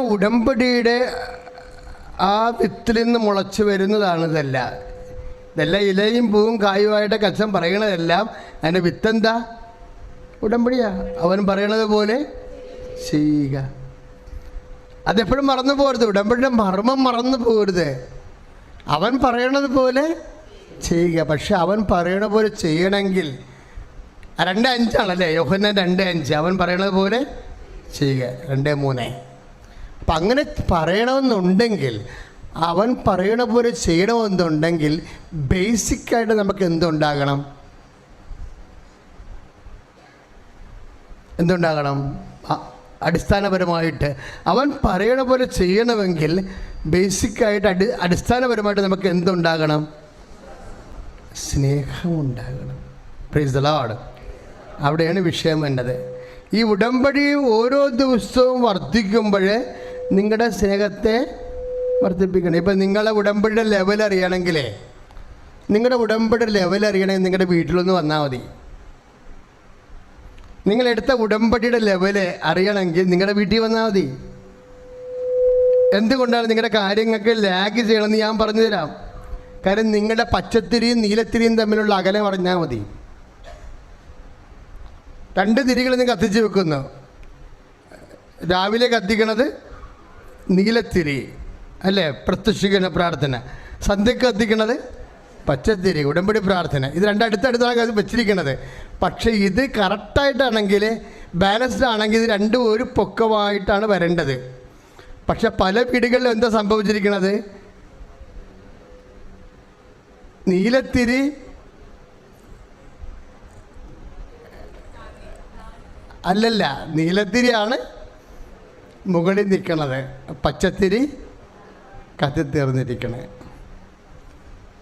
ഉടമ്പടിയുടെ ആ വിത്തിൽ നിന്ന് മുളച്ചു വരുന്നതാണ് ഇതല്ല. ഇതെല്ലാം ഇലയും പൂവും കായുമായിട്ട് കച്ചൻ പറയണതെല്ലാം അതിന്റെ വിത്തെന്താ? ഉടമ്പടിയാ. അവൻ പറയണത് പോലെ ചെയ്യുക. അതെപ്പോഴും മറന്നു പോകരുത്. ഉടമ്പടിയുടെ മർമ്മം മറന്നു പോകരുത്. അവൻ പറയണത് പോലെ ചെയ്യുക. പക്ഷെ അവൻ പറയണ പോലെ ചെയ്യണമെങ്കിൽ രണ്ട് അഞ്ചാണല്ലേ യോഹന രണ്ട് അഞ്ച് അവൻ പറയണത് പോലെ ചെയ്യുക. രണ്ട് മൂന്ന്. അപ്പം അങ്ങനെ പറയണമെന്നുണ്ടെങ്കിൽ അവൻ പറയണ പോലെ ചെയ്യണമെന്നുണ്ടെങ്കിൽ ബേസിക്കായിട്ട് നമുക്ക് എന്തുണ്ടാകണം? എന്തുണ്ടാകണം? അടിസ്ഥാനപരമായിട്ട്. അവൻ പറയണ പോലെ ചെയ്യണമെങ്കിൽ ബേസിക്കായിട്ട് അടി അടിസ്ഥാനപരമായിട്ട് നമുക്ക് എന്തുണ്ടാകണം? സ്നേഹമുണ്ടാകണം. പ്രൈസ് ദ ലോർഡ് അവിടെയാണ് വിഷയം വേണ്ടത്. ഈ ഉടമ്പടി ഓരോ ദിവസവും വർദ്ധിക്കുമ്പോൾ നിങ്ങളുടെ സ്നേഹത്തെ വർദ്ധിപ്പിക്കണം. ഇപ്പം നിങ്ങളെ ഉടമ്പടിയുടെ ലെവൽ അറിയണമെങ്കിലേ നിങ്ങളുടെ ഉടമ്പടിയുടെ ലെവൽ അറിയണമെങ്കിൽ നിങ്ങളുടെ വീട്ടിലൊന്ന് വന്നാൽ മതി. നിങ്ങളെടുത്ത ഉടമ്പടിയുടെ ലെവൽ അറിയണമെങ്കിൽ നിങ്ങളുടെ വീട്ടിൽ വന്നാൽ മതി. എന്തുകൊണ്ടാണ് നിങ്ങളുടെ കാര്യങ്ങൾക്ക് ലാഗ് ചെയ്യണമെന്ന് ഞാൻ പറഞ്ഞുതരാം. കാരണം നിങ്ങളുടെ പച്ചത്തിരിയും നീലത്തിരിയും തമ്മിലുള്ള അകലം അറിഞ്ഞാൽ മതി. രണ്ട് തിരികൾ നിങ്ങൾ കത്തിച്ച് വെക്കുന്നു. രാവിലെ കത്തിക്കണത് നീലത്തിരി അല്ലേ? പ്രത്യക്ഷിക്കുന്ന പ്രാർത്ഥന. സന്ധ്യക്ക് കത്തിക്കണത് പച്ചത്തിരി ഉടമ്പടി പ്രാർത്ഥന. ഇത് രണ്ടടുത്തടുത്താണ് അത് വെച്ചിരിക്കുന്നത് പക്ഷേ ഇത് കറക്റ്റായിട്ടാണെങ്കിൽ ബാലൻസ്ഡ് ആണെങ്കിൽ ഇത് രണ്ടും ഒരു പൊക്കമായിട്ടാണ് വരേണ്ടത്. പക്ഷെ പല വീടുകളിലും എന്താ സംഭവിച്ചിരിക്കുന്നത് നീലത്തിരി അല്ലല്ല നീലത്തിരിയാണ് മുകളിൽ നിൽക്കണത്. പച്ചത്തിരി കത്തിത്തീർന്നിരിക്കണേ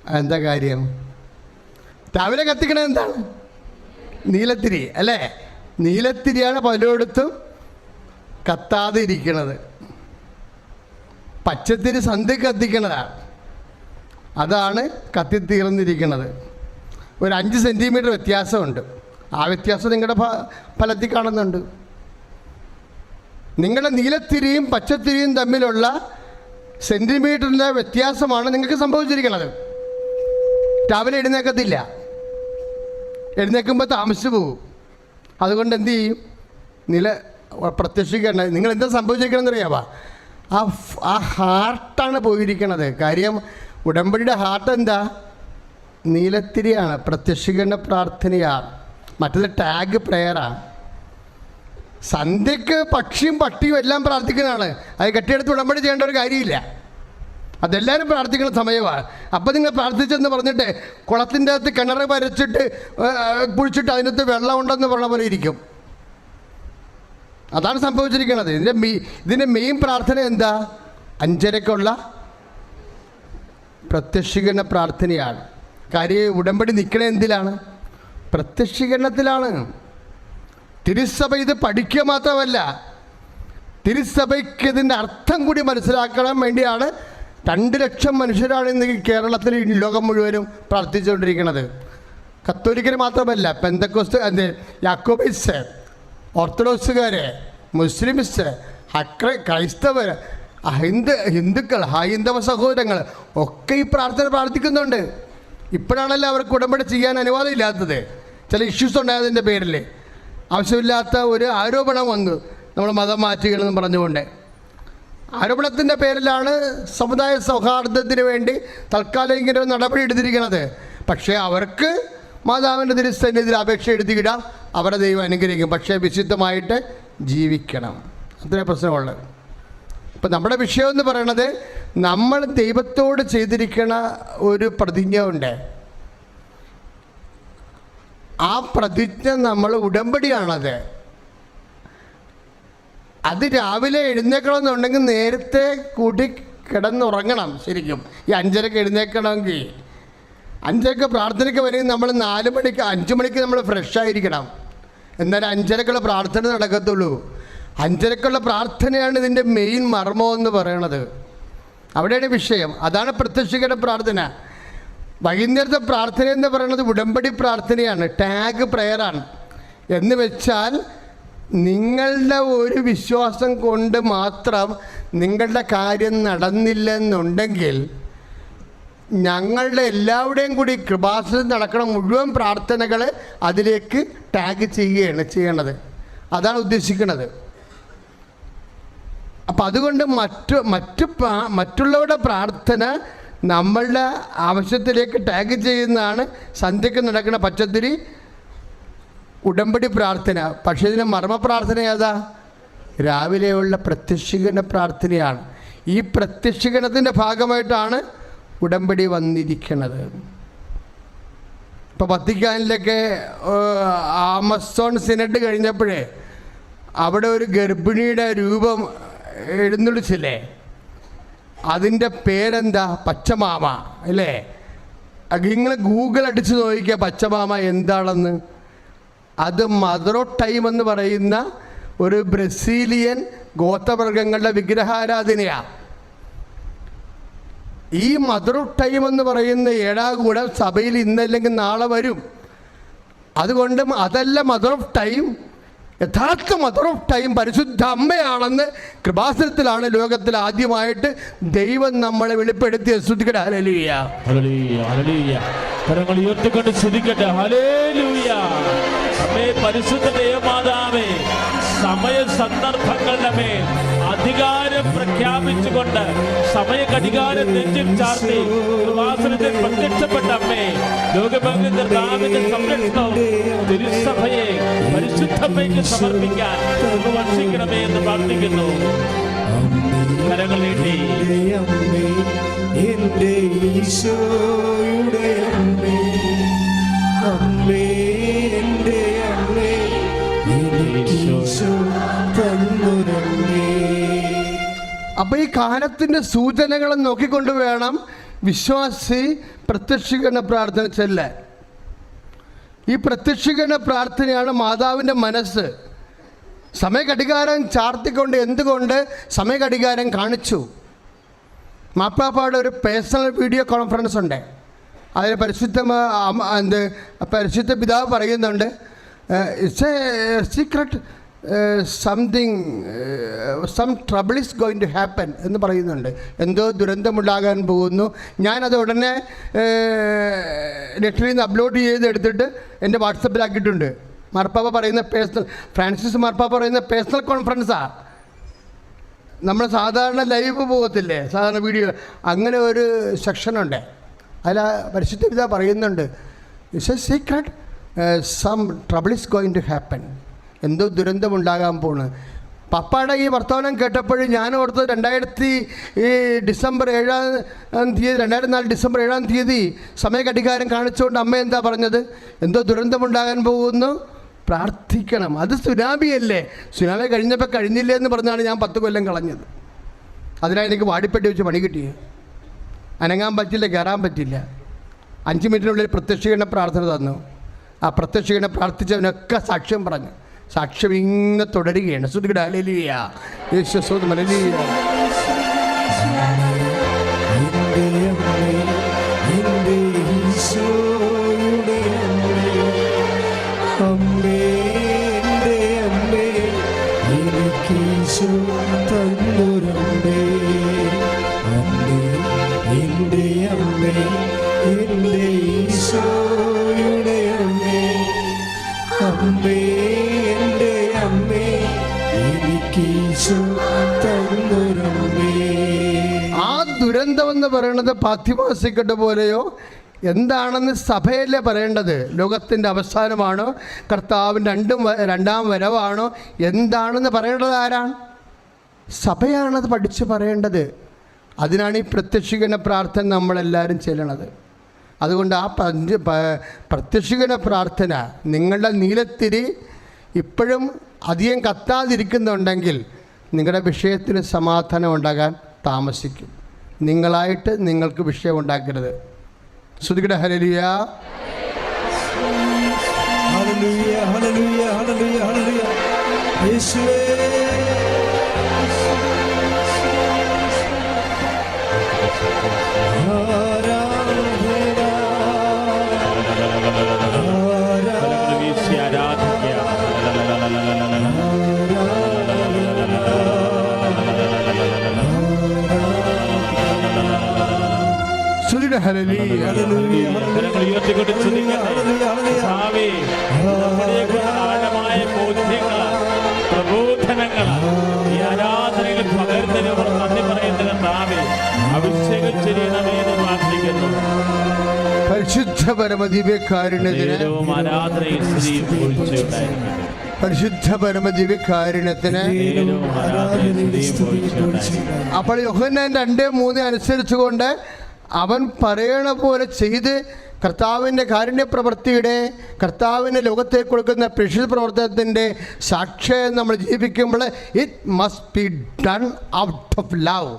എന്താ കാര്യം? രാവിലെ കത്തിക്കണത് എന്താണ്? നീലത്തിരി അല്ലേ? നീലത്തിരിയാണ് പലയിടത്തും കത്താതെ ഇരിക്കണത് പച്ചത്തിരി സന്ധ്യ കത്തിക്കണതാണ് അതാണ് കത്തിത്തീർന്നിരിക്കണത് ഒരു അഞ്ച് സെന്റിമീറ്റർ വ്യത്യാസമുണ്ട്. ആ വ്യത്യാസം നിങ്ങളുടെ ഫലത്തിൽ കാണുന്നുണ്ട്. നിങ്ങളുടെ നീലത്തിരിയും പച്ചത്തിരിയും തമ്മിലുള്ള സെന്റിമീറ്ററിന്റെ വ്യത്യാസമാണ് നിങ്ങൾക്ക് സംഭവിച്ചിരിക്കുന്നത്. രാവിലെ എഴുന്നേക്കത്തില്ല. എഴുന്നേക്കുമ്പോൾ താമസിച്ചു പോകും. അതുകൊണ്ട് എന്ത് ചെയ്യും? നില പ്രത്യക്ഷിക്കേണ്ട നിങ്ങൾ എന്താ സംഭവിച്ചിരിക്കണമെന്ന് അറിയാവാ ആ ആ ഹാർട്ടാണ് പോയിരിക്കണത്. കാര്യം ഉടമ്പടിയുടെ ഹാർട്ട് എന്താ? നീലത്തിരിയാണ്. പ്രത്യക്ഷിക്കേണ്ട പ്രാർത്ഥനയാണ്. മറ്റത് ടാഗ് പ്രെയറാണ് സന്ധ്യക്ക് പക്ഷിയും പട്ടിയും എല്ലാം പ്രാർത്ഥിക്കുന്നതാണ് അത് കെട്ടിയെടുത്ത് ഉടമ്പടി ചെയ്യേണ്ട ഒരു കാര്യമില്ല. അതെല്ലാവരും പ്രാർത്ഥിക്കുന്ന സമയമാണ് അപ്പം നിങ്ങൾ പ്രാർത്ഥിച്ചെന്ന് പറഞ്ഞിട്ട് കുളത്തിന്റെ അകത്ത് കിണർ വരച്ചിട്ട് കുഴിച്ചിട്ട് അതിനകത്ത് വെള്ളം ഉണ്ടെന്ന് പറഞ്ഞ പോലെ ഇരിക്കും. അതാണ് സംഭവിച്ചിരിക്കുന്നത്. ഇതിന്റെ മീ ഇതിന്റെ മെയിൻ പ്രാർത്ഥന എന്താ? അഞ്ചരക്കുള്ള പ്രത്യക്ഷീകരണ പ്രാർത്ഥനയാണ്. കാര്യം ഉടമ്പടി നിൽക്കണേ എന്തിലാണ്? പ്രത്യക്ഷീകരണത്തിലാണ്. തിരുസഭ ഇത് പഠിക്കുക മാത്രമല്ല തിരുസഭയ്ക്ക് ഇതിന്റെ അർത്ഥം കൂടി മനസ്സിലാക്കാൻ വേണ്ടിയാണ് രണ്ട് ലക്ഷം മനുഷ്യരാണ് ഇന്ന് കേരളത്തിൽ ലോകം മുഴുവനും പ്രാർത്ഥിച്ചുകൊണ്ടിരിക്കുന്നത്. കത്തോലിക്കർ മാത്രമല്ല പെന്തക്കോസ്റ്റ് എന്ത് യാക്കോബൈസ് ഓർത്തഡോക്സുകാർ മുസ്ലിംസ് ഹക്ര ക്രൈസ്തവർ ഹിന്ദു ഹിന്ദുക്കൾ ഹൈന്ദവ സഹോദരങ്ങൾ ഒക്കെ ഈ പ്രാർത്ഥന പ്രാർത്ഥിക്കുന്നുണ്ട്. ഇപ്പോഴാണല്ലോ അവർക്ക് ഉടമ്പടി ചെയ്യാൻ അനുവാദം ഇല്ലാത്തത് ചില ഇഷ്യൂസ് ഉണ്ടായതിന്റെ പേരിൽ ആവശ്യമില്ലാത്ത ഒരു ആരോപണം വന്നു നമ്മൾ മതം മാറ്റുകയെന്ന് പറഞ്ഞുകൊണ്ട്. ആരോപണത്തിന്റെ പേരിലാണ് സമുദായ സൗഹാർദ്ദത്തിന് വേണ്ടി തൽക്കാലം ഇങ്ങനെ ഒരു നടപടി എടുത്തിരിക്കുന്നത്. പക്ഷേ അവർക്ക് മാതാവിന്റെ തിരുസന്നിധിയിൽ അപേക്ഷ എഴുതിയിടാം. അവരെ ദൈവം അനുഗ്രഹിക്കും. പക്ഷേ വിശുദ്ധമായിട്ട് ജീവിക്കണം. അത്രേ പ്രശ്നമുള്ളത് ഇപ്പം നമ്മുടെ വിഷയം എന്ന് പറയണത് നമ്മൾ ദൈവത്തോട് ചെയ്തിരിക്കണ ഒരു പ്രതിജ്ഞ ഉണ്ട്. ആ പ്രതിജ്ഞ നമ്മൾ ഉടമ്പടിയാണത്. അത് രാവിലെ എഴുന്നേക്കണമെന്നുണ്ടെങ്കിൽ നേരത്തെ കൂട്ടി കിടന്നുറങ്ങണം ശരിക്കും. ഈ അഞ്ചരക്ക് എഴുന്നേക്കണമെങ്കിൽ. അഞ്ചരക്ക് പ്രാർത്ഥനയ്ക്ക് വരെയും നമ്മൾ നാല് മണിക്ക് അഞ്ച് മണിക്ക് നമ്മൾ ഫ്രഷ് ആയിരിക്കണം. എന്നാലും അഞ്ചരക്കുള്ള പ്രാർത്ഥന നടക്കത്തുള്ളൂ. അഞ്ചരക്കുള്ള പ്രാർത്ഥനയാണ് ഇതിന്റെ മെയിൻ മർമ്മം എന്ന് പറയണത്. അവിടെയാണ് വിഷയം. അതാണ് പ്രത്യക്ഷീകരണ പ്രാർത്ഥന. വൈകുന്നേരത്തെ പ്രാർത്ഥന എന്ന് പറയുന്നത് ഉടമ്പടി പ്രാർത്ഥനയാണ്. ടാഗ് പ്രെയറാണ് എന്ന് വെച്ചാൽ നിങ്ങളുടെ ഒരു വിശ്വാസം കൊണ്ട് മാത്രം നിങ്ങളുടെ കാര്യം നടന്നില്ലെന്നുണ്ടെങ്കിൽ ഞങ്ങളുടെ എല്ലാവരുടെയും കൂടി കൃപാസനം നടക്കണം മുഴുവൻ പ്രാർത്ഥനകൾ അതിലേക്ക് ടാഗ് ചെയ്യുകയാണ് ചെയ്യണത് അതാണ് ഉദ്ദേശിക്കുന്നത്. അപ്പം അതുകൊണ്ട് മറ്റു മറ്റു മറ്റുള്ളവരുടെ പ്രാർത്ഥന നമ്മളുടെ ആവശ്യത്തിലേക്ക് ടാഗ് ചെയ്യുന്നതാണ്. സന്ധ്യക്ക് നടക്കുന്ന പച്ചത്തിരി ഉടമ്പടി പ്രാർത്ഥന. പക്ഷേ ഇതിന് മർമ്മ പ്രാർത്ഥന ഏതാ? രാവിലെയുള്ള പ്രത്യക്ഷീകരണ പ്രാർത്ഥനയാണ്. ഈ പ്രത്യക്ഷീകരണത്തിന്റെ ഭാഗമായിട്ടാണ് ഉടമ്പടി വന്നിരിക്കുന്നത്. ഇപ്പോൾ വത്തിക്കാനിലൊക്കെ ആമസോൺ സിനഡ് കഴിഞ്ഞപ്പോഴേ അവിടെ ഒരു ഗർഭിണിയുടെ രൂപം എഴുന്നള്ളിച്ചില്ലേ? അതിന്റെ പേരെന്താ? പച്ചമാമ അല്ലേ? നിങ്ങൾ ഗൂഗിൾ അടിച്ച് നോക്കിക്കുക പച്ചമാമ എന്താണെന്ന്. അത് മദറോ ടൈം എന്ന് പറയുന്ന ഒരു ബ്രസീലിയൻ ഗോത്രവർഗങ്ങളുടെ വിഗ്രഹാരാധനയാണ് ഈ മദറോ ടൈം എന്ന് പറയുന്ന ഏഴാകൂടം സഭയിൽ ഇന്നല്ലെങ്കിൽ നാളെ വരും. അതുകൊണ്ട് അതല്ല മദർ ഓഫ് ടൈം യഥാർത്ഥ മദർ ഓഫ് ടൈം പരിശുദ്ധ അമ്മയാണെന്ന് കൃപാസനത്തിലാണ് ലോകത്തിൽ ആദ്യമായിട്ട് ദൈവം നമ്മളെ വെളിപ്പെടുത്തിയ. സ്തുതിക്കട്ടെ സമയ സന്ദർഭങ്ങളുടെ മേൽ അധികാരം പ്രഖ്യാപിച്ചുകൊണ്ട് സമയ കടികാരം നെഞ്ചിൽ ചാർത്തി കൃപാസനത്തിൽ പ്രത്യക്ഷപ്പെട്ട അമ്മേ ലോകമെങ്ങും കർത്താവിന്റെ സംരക്ഷണവും തിരുസഭയെ പരിശുദ്ധമ്മയ്ക്ക് സമർപ്പിക്കാൻ വർഷിക്കണമേ എന്ന് പ്രാർത്ഥിക്കുന്നു. നീട്ടി ഈശോയുടെ അമ്മേ അമ്മേ അമ്മേ. അപ്പോൾ ഈ കാലത്തിന്റെ സൂചനകൾ നോക്കിക്കൊണ്ട് വേണം വിശ്വാസി പ്രത്യക്ഷീകരണ പ്രാർത്ഥന ചെല്ലാൻ ഈ പ്രത്യക്ഷീകരണ പ്രാർത്ഥനയാണ് മാതാവിന്റെ മനസ്സ്. സമയഘടികാരം ചാർത്തിക്കൊണ്ട് എന്തുകൊണ്ട് സമയഘടികാരം കാണിച്ചു? മാപ്പാപ്പാടെ ഒരു പേഴ്സണൽ വീഡിയോ കോൺഫറൻസ് ഉണ്ട്. അതിൽ പരിശുദ്ധ എന്ത് പരിശുദ്ധ പിതാവ് പറയുന്നുണ്ട് it's a secret something some trouble is going to happen എന്ന് പറയുന്നുണ്ട്. എന്തോ ദുരന്തമുണ്ടാകാൻ പോകുന്നു. ഞാനത് ഉടനെ നെറ്റിൽ നിന്ന് അപ്ലോഡ് ചെയ്ത് എടുത്തിട്ട് എന്റെ വാട്സപ്പിലാക്കിയിട്ടുണ്ട് മാർപ്പാപ്പ പറയുന്ന പേഴ്സണൽ ഫ്രാൻസിസ് മാർപ്പാപ്പ പറയുന്ന പേഴ്സണൽ കോൺഫറൻസാണ് നമ്മൾ സാധാരണ ലൈവ് പോകത്തില്ലേ? സാധാരണ വീഡിയോ അങ്ങനെ ഒരു സെക്ഷനുണ്ട് അതിൽ പരിശുദ്ധ പിത പറയുന്നുണ്ട്. It's a secret some trouble is going to happen എന്തോ ദുരന്തമുണ്ടാകാൻ പോണ്. പപ്പയുടെ ഈ വർത്തമാനം കേട്ടപ്പോഴും ഞാൻ ഓർത്തത് രണ്ടായിരത്തി ഈ ഡിസംബർ ഏഴാം തീയതി രണ്ടായിരത്തി നാല് ഡിസംബർ ഏഴാം തീയതി സമയഘടികാരം കാണിച്ചുകൊണ്ട് അമ്മ എന്താ പറഞ്ഞത്? എന്തോ ദുരന്തമുണ്ടാകാൻ പോകുന്നു? പ്രാർത്ഥിക്കണം. അത് സുനാമിയല്ലേ സുനാമി കഴിഞ്ഞപ്പോൾ കഴിഞ്ഞില്ലേ എന്ന് പറഞ്ഞാണ് ഞാൻ പത്ത് കൊല്ലം കളഞ്ഞത്. അതിനാണ് എനിക്ക് വാടിപ്പെട്ടി വെച്ച് പണി കിട്ടിയത് അനങ്ങാൻ പറ്റില്ല കയറാൻ പറ്റില്ല. അഞ്ച് മിനിറ്റിനുള്ളിൽ പ്രത്യക്ഷീകരണ പ്രാർത്ഥന തന്നു. ആ പ്രത്യക്ഷീകരണ പ്രാർത്ഥിച്ചവനൊക്കെ സാക്ഷ്യം പറഞ്ഞു. സാക്ഷ്യം ഇങ്ങനെ തുടരുകയാണ്. ശ്രുതികട അലലിയ യേശു മലലിയ ദുരന്തം പാത്തിമാസിക്കട്ട് പോലെയോ? എന്താണെന്ന് സഭയല്ലേ പറയേണ്ടത്? ലോകത്തിന്റെ അവസാനമാണോ? കർത്താവിന്റെ രണ്ടും രണ്ടാം വരവാണോ? എന്താണെന്ന് പറയേണ്ടത് ആരാണ്? സഭയാണത് പഠിച്ച് പറയേണ്ടത്. അതിനാണ് ഈ പ്രത്യക്ഷിക്കുന്ന പ്രാർത്ഥന നമ്മളെല്ലാവരും ചെല്ലണത്. അതുകൊണ്ട് ആ പഞ്ച് പ്രത്യക്ഷിക്കുന്ന പ്രാർത്ഥന നിങ്ങളുടെ നീലത്തിരി ഇപ്പോഴും അധികം കത്താതിരിക്കുന്നുണ്ടെങ്കിൽ നിങ്ങളുടെ വിഷയത്തിന് സമാധാനം ഉണ്ടാകാൻ താമസിക്കും. നിങ്ങളായിട്ട് നിങ്ങൾക്ക് വിഷയം ഉണ്ടാക്കരുത്. ശ്രുതികട ഹരലിയ ഹല്ലേലൂയ ഹല്ലേലൂയ ഹല്ലേലൂയ ഹല്ലേലൂയ. യേശുവേ. ആഴമായ പ്രബോധനങ്ങളാൽ ഈ ആരാധനയിൽ പകരുന്നതിനോട് നന്ദി പറയുന്ന താവേ അഭിഷേകം ചെയ്യണമെന്ന് പ്രാർത്ഥിക്കുന്നു. പരിശുദ്ധ പരമദിവ്യകാരുണ്യത്തിന് ആരാധനയിൽ സ്ത്രീ പരിശുദ്ധ അപ്പോൾ യോഹന്നാൻ രണ്ട് മൂന്ന് അനുസരിച്ചുകൊണ്ട് അവൻ പറയണ പോലെ ചെയ്ത് കർത്താവിന്റെ കാരുണ്യ പ്രവൃത്തിയുടെ കർത്താവിന്റെ ലോകത്തേക്ക് കൊടുക്കുന്ന പ്രഷി പ്രവർത്തനത്തിന്റെ സാക്ഷ്യം നമ്മൾ ജീവിക്കുമ്പോൾ it must be done out of love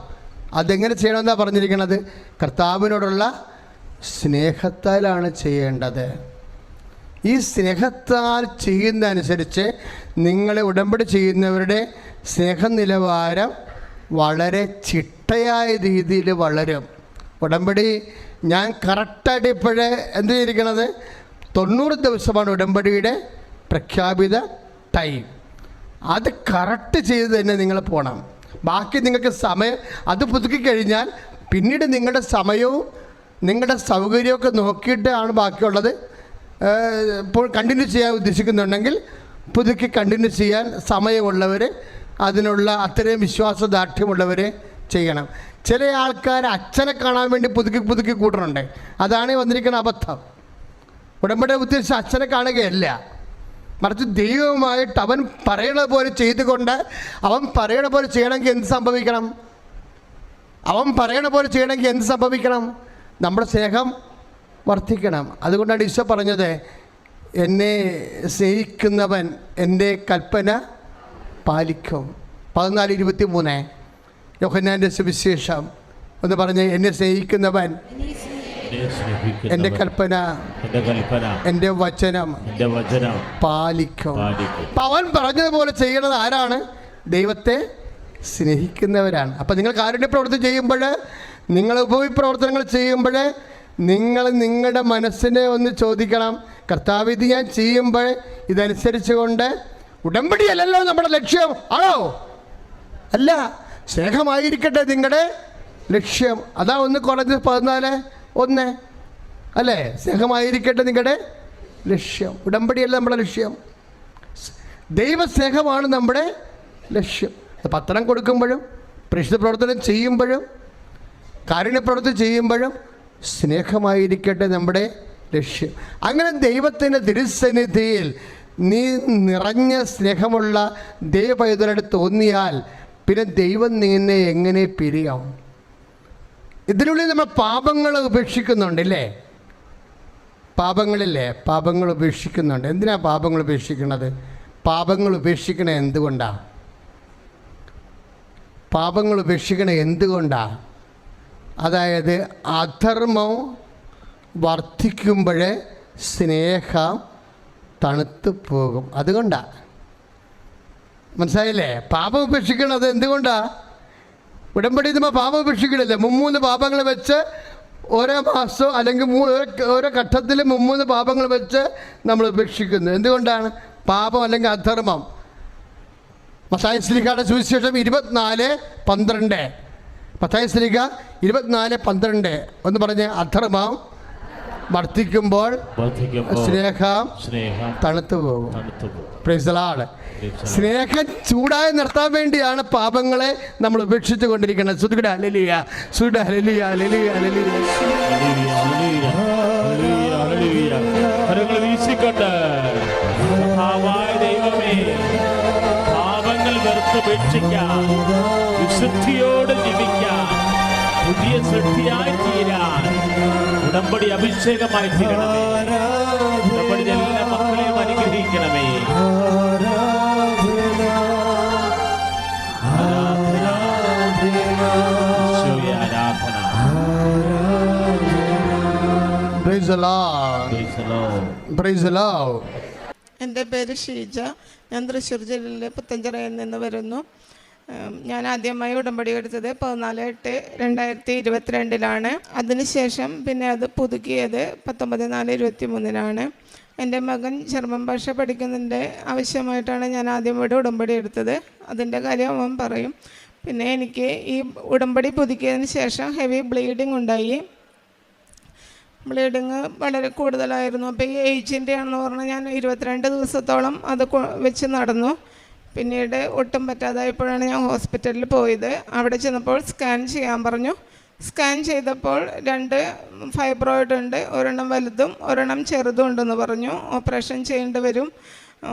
അതെങ്ങനെ ചെയ്യണമെന്നാണ് പറഞ്ഞിരിക്കുന്നത്? കർത്താവിനോടുള്ള സ്നേഹത്താലാണ് ചെയ്യേണ്ടത്. ഈ സ്നേഹത്താൽ ചെയ്യുന്ന അനുസരിച്ച് നിങ്ങളെ ഉടമ്പടി ചെയ്യുന്നവരുടെ സ്നേഹനിലവാരം വളരെ ചിട്ടയായ രീതിയിൽ വളരും. ഉടമ്പടി ഞാൻ കറക്റ്റായിട്ട് ഇപ്പോഴേ എന്ത് ചെയ്തിരിക്കണത്? തൊണ്ണൂറ് ദിവസമാണ് ഉടമ്പടിയുടെ പ്രഖ്യാപിത ടൈം അത് കറക്റ്റ് ചെയ്ത് തന്നെ നിങ്ങൾ പോകണം ബാക്കി നിങ്ങൾക്ക് സമയം അത് പുതുക്കി കഴിഞ്ഞാൽ പിന്നീട് നിങ്ങളുടെ സമയവും നിങ്ങളുടെ സൗകര്യമൊക്കെ നോക്കിയിട്ടാണ് ബാക്കിയുള്ളത്. ഇപ്പോൾ കണ്ടിന്യൂ ചെയ്യാൻ ഉദ്ദേശിക്കുന്നുണ്ടെങ്കിൽ പുതുക്കി കണ്ടിന്യൂ ചെയ്യാൻ സമയമുള്ളവർ അതിനുള്ള അത്രയും വിശ്വാസദാർഢ്യമുള്ളവർ ചെയ്യണം. ചില ആൾക്കാർ അച്ഛനെ കാണാൻ വേണ്ടി പുതുക്കി പുതുക്കി കൂട്ടണുണ്ട്. അതാണ് വന്നിരിക്കുന്ന അബദ്ധം. ഉടമ്പടി ഉദ്ദേശിച്ച് അച്ഛനെ കാണുകയല്ല. മറിച്ച് ദൈവമായിട്ട് അവൻ പറയണ പോലെ ചെയ്തുകൊണ്ട് അവൻ പറയണ പോലെ ചെയ്യണമെങ്കിൽ എന്ത് സംഭവിക്കണം? അവൻ പറയണ പോലെ ചെയ്യണമെങ്കിൽ എന്ത് സംഭവിക്കണം? നമ്മുടെ സ്നേഹം വർദ്ധിക്കണം. അതുകൊണ്ടാണ് ഈശോ പറഞ്ഞത് എന്നെ സ്നേഹിക്കുന്നവൻ എന്റെ കൽപ്പന പാലിക്കും. പതിനാല് ഇരുപത്തി മൂന്ന് യോഹന്നാന്റെ സുവിശേഷം. ഒന്ന് പറഞ്ഞ് എന്നെ സ്നേഹിക്കുന്നവൻ എന്റെ കൽപ്പന എന്റെ വചനം പാലിക്കും. പാലിക്കും. അവൻ പറഞ്ഞതുപോലെ ചെയ്യണത് ആരാണ്? ദൈവത്തെ സ്നേഹിക്കുന്നവരാണ്. അപ്പം നിങ്ങൾ കാരുണ്യ പ്രവർത്തനം ചെയ്യുമ്പോൾ നിങ്ങൾ ഉപവി പ്രവർത്തനങ്ങൾ ചെയ്യുമ്പോൾ നിങ്ങൾ നിങ്ങളുടെ മനസ്സിനെ ഒന്ന് ചോദിക്കണം. കർത്താവ് ഇത് ഞാൻ ചെയ്യുമ്പോൾ ഇതനുസരിച്ച് കൊണ്ട് ഉടമ്പടിയല്ലല്ലോ നമ്മുടെ ലക്ഷ്യം. ആണോ? അല്ല. സ്നേഹമായിരിക്കട്ടെ നിങ്ങളുടെ ലക്ഷ്യം. അതാ ഒന്ന് കോളേജ് പതിനാല് ഒന്ന്. അല്ലേ? സ്നേഹമായിരിക്കട്ടെ നിങ്ങളുടെ ലക്ഷ്യം. ഉടമ്പടിയല്ല നമ്മുടെ ലക്ഷ്യം. ദൈവസ്നേഹമാണ് നമ്മുടെ ലക്ഷ്യം. പത്രം കൊടുക്കുമ്പോഴും പ്രശ്ന പ്രവർത്തനം ചെയ്യുമ്പോഴും കാരുണ്യപ്രവർത്തി ചെയ്യുമ്പോഴും സ്നേഹമായിരിക്കട്ടെ നമ്മുടെ ലക്ഷ്യം. അങ്ങനെ ദൈവത്തിന്റെ തിരുസന്നിധിയിൽ നീ നിറഞ്ഞ സ്നേഹമുള്ള ദൈവപൈതലോട് തോന്നിയാൽ പിന്നെ ദൈവം നിന്നെ എങ്ങനെ പിരിയാം? ഇതിനുള്ളിൽ നമ്മൾ പാപങ്ങൾ ഉപേക്ഷിക്കുന്നുണ്ട് ഇല്ലേ? പാപങ്ങളില്ലേ? പാപങ്ങൾ ഉപേക്ഷിക്കുന്നുണ്ട്. എന്തിനാ പാപങ്ങൾ ഉപേക്ഷിക്കുന്നത്? പാപങ്ങൾ ഉപേക്ഷിക്കണ എന്തുകൊണ്ടാണ് പാപങ്ങൾ ഉപേക്ഷിക്കണ എന്തുകൊണ്ടാണ് അതായത് അധർമ്മം വർദ്ധിക്കുമ്പോഴേ സ്നേഹം തണുത്തു പോകും. അതുകൊണ്ടാണ് മനസ്സിലായില്ലേ? പാപം ഉപേക്ഷിക്കണത് എന്തുകൊണ്ടാ? ഉടമ്പടി നമ്മൾ പാപം ഉപേക്ഷിക്കണില്ല? മുമ്മൂന്ന് പാപങ്ങൾ വെച്ച് ഓരോ മാസം അല്ലെങ്കിൽ ഓരോ- ഘട്ടത്തിൽ മുമ്മൂന്ന് പാപങ്ങൾ വെച്ച് നമ്മൾ ഉപേക്ഷിക്കുന്നു. എന്തുകൊണ്ടാണ്? പാപം അല്ലെങ്കിൽ അധർമ്മം. മസായ സ്ലിഖയുടെ സുവിശേഷം ഇരുപത്തിനാല് പന്ത്രണ്ട്. മത്തായി സ്ലിഖ ഇരുപത്തിനാല് പന്ത്രണ്ട്. ഒന്ന് പറഞ്ഞ് അധർമ്മം വർദ്ധിക്കുമ്പോൾ സ്നേഹം തണുത്തു പോകും പ്രൈസലാണ് സ്നേഹം ചൂടായി നിർത്താൻ വേണ്ടിയാണ് പാപങ്ങളെ നമ്മൾ ഉപേക്ഷിച്ചു കൊണ്ടിരിക്കുന്നത്. സുഖിട അലലിയ വിശുദ്ധിയോട് പുതിയ സൃഷ്ടിയായി തീരാൻ. ഉടമ്പടി അഭിഷേകമായി തീരണമേ. Praise the Lord. Praise the Lord. Praise the Lord. എന്റെ പേര് ഷീജ. ഞാൻ തൃശ്ശൂർ ജില്ലയിലെ പുത്തഞ്ചിറയിൽ നിന്ന് വരുന്നു. ഞാൻ ആദ്യമായി ഉടമ്പടി എടുത്തത് പതിനാല് എട്ട് രണ്ടായിരത്തി ഇരുപത്തിരണ്ടിലാണ്. അതിനുശേഷം പിന്നെ അത് പുതുക്കിയത് പത്തൊമ്പത് നാല് ഇരുപത്തി മൂന്നിനാണ് എന്റെ മകൻ ജർമ്മൻ ഭാഷ പഠിക്കുന്നതിന്റെ ആവശ്യമായിട്ടാണ് ഞാൻ ആദ്യം ഇവിടെ ഉടമ്പടി എടുത്തത്. അതിന്റെ കാര്യം അവൻ പറയും. പിന്നെ എനിക്ക് ഈ ഉടമ്പടി പുതുക്കിയതിന് ശേഷം ഹെവി ബ്ലീഡിംഗ് ഉണ്ടായി. ബ്ലീഡിങ് വളരെ കൂടുതലായിരുന്നു. അപ്പോൾ ഈ ഏജിന്റെ ആണെന്ന് പറഞ്ഞാൽ ഞാൻ ഇരുപത്തിരണ്ട് ദിവസത്തോളം അത് വെച്ച് നടന്നു. പിന്നീട് ഒട്ടും പറ്റാതായപ്പോഴാണ് ഞാൻ ഹോസ്പിറ്റലിൽ പോയത്. അവിടെ ചെന്നപ്പോൾ സ്കാൻ ചെയ്യാൻ പറഞ്ഞു. സ്കാൻ ചെയ്തപ്പോൾ രണ്ട് ഫൈബ്രോയിഡ് ഉണ്ട് ഒരെണ്ണം വലുതും ഒരെണ്ണം ചെറുതും ഉണ്ടെന്ന് പറഞ്ഞു. ഓപ്പറേഷൻ ചെയ്യേണ്ടി വരും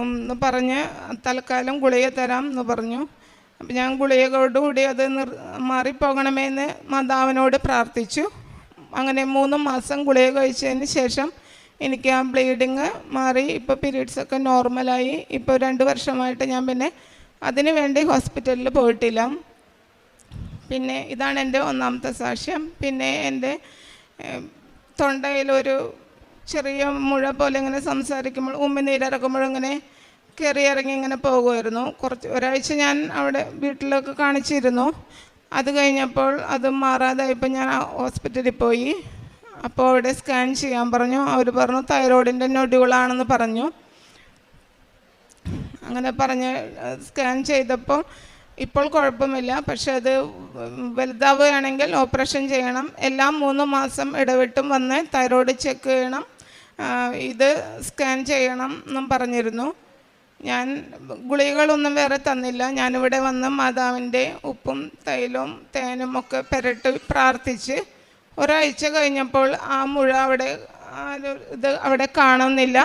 എന്ന് പറഞ്ഞ് തൽക്കാലം ഗുളിക തരാം എന്ന് പറഞ്ഞു. അപ്പം ഞാൻ ഗുളികയോടുകൂടി അത് നിർ മാറിപ്പോകണമെന്ന് മാതാവിനോട് പ്രാർത്ഥിച്ചു. അങ്ങനെ മൂന്ന് മാസം ഗുളിക കഴിച്ചതിന് ശേഷം എനിക്ക് ആ ബ്ലീഡിങ് മാറി. ഇപ്പോൾ പീരീഡ്സൊക്കെ നോർമലായി ഇപ്പോൾ രണ്ട് വർഷമായിട്ട് ഞാൻ പിന്നെ അതിനു വേണ്ടി ഹോസ്പിറ്റലിൽ പോയിട്ടില്ല. പിന്നെ ഇതാണ് എന്റെ ഒന്നാമത്തെ സാക്ഷ്യം. പിന്നെ എന്റെ തൊണ്ടയിലൊരു ചെറിയ മുഴ പോലെ ഇങ്ങനെ സംസാരിക്കുമ്പോൾ ഉമ്മിനീരിറക്കുമ്പോൾ ഇങ്ങനെ കയറി ഇറങ്ങി ഇങ്ങനെ പോകുമായിരുന്നു. കുറച്ച് ഒരാഴ്ച ഞാൻ അവിടെ വീട്ടിലൊക്കെ കാണിച്ചിരുന്നു. അത് കഴിഞ്ഞപ്പോൾ അത് മാറാതായപ്പോൾ ഞാൻ ഹോസ്പിറ്റലിൽ പോയി. അപ്പോൾ അവിടെ സ്കാൻ ചെയ്യാൻ പറഞ്ഞു. അവർ പറഞ്ഞു തൈറോയിഡിന്റെ നൊഡ്യൂളാണെന്ന് പറഞ്ഞു. അങ്ങനെ പറഞ്ഞ് സ്കാൻ ചെയ്തപ്പോൾ ഇപ്പോൾ കുഴപ്പമില്ല. പക്ഷേ അത് വലുതാവുകയാണെങ്കിൽ ഓപ്പറേഷൻ ചെയ്യണം. എല്ലാ മൂന്ന് മാസം ഇടവിട്ടും വന്ന് തൈറോയിഡ് ചെക്ക് ചെയ്യണം. ഇത് സ്കാൻ ചെയ്യണം എന്നും പറഞ്ഞിരുന്നു. ഞാൻ ഗുളികകളൊന്നും വേറെ തന്നില്ല. ഞാനിവിടെ വന്ന് മാതാവിന്റെ ഉപ്പും തൈലവും തേനും ഒക്കെ പെരട്ട് പ്രാർത്ഥിച്ച് ഒരാഴ്ച കഴിഞ്ഞപ്പോൾ ആ മുഴ അവിടെ ഇത് അവിടെ കാണുന്നില്ല.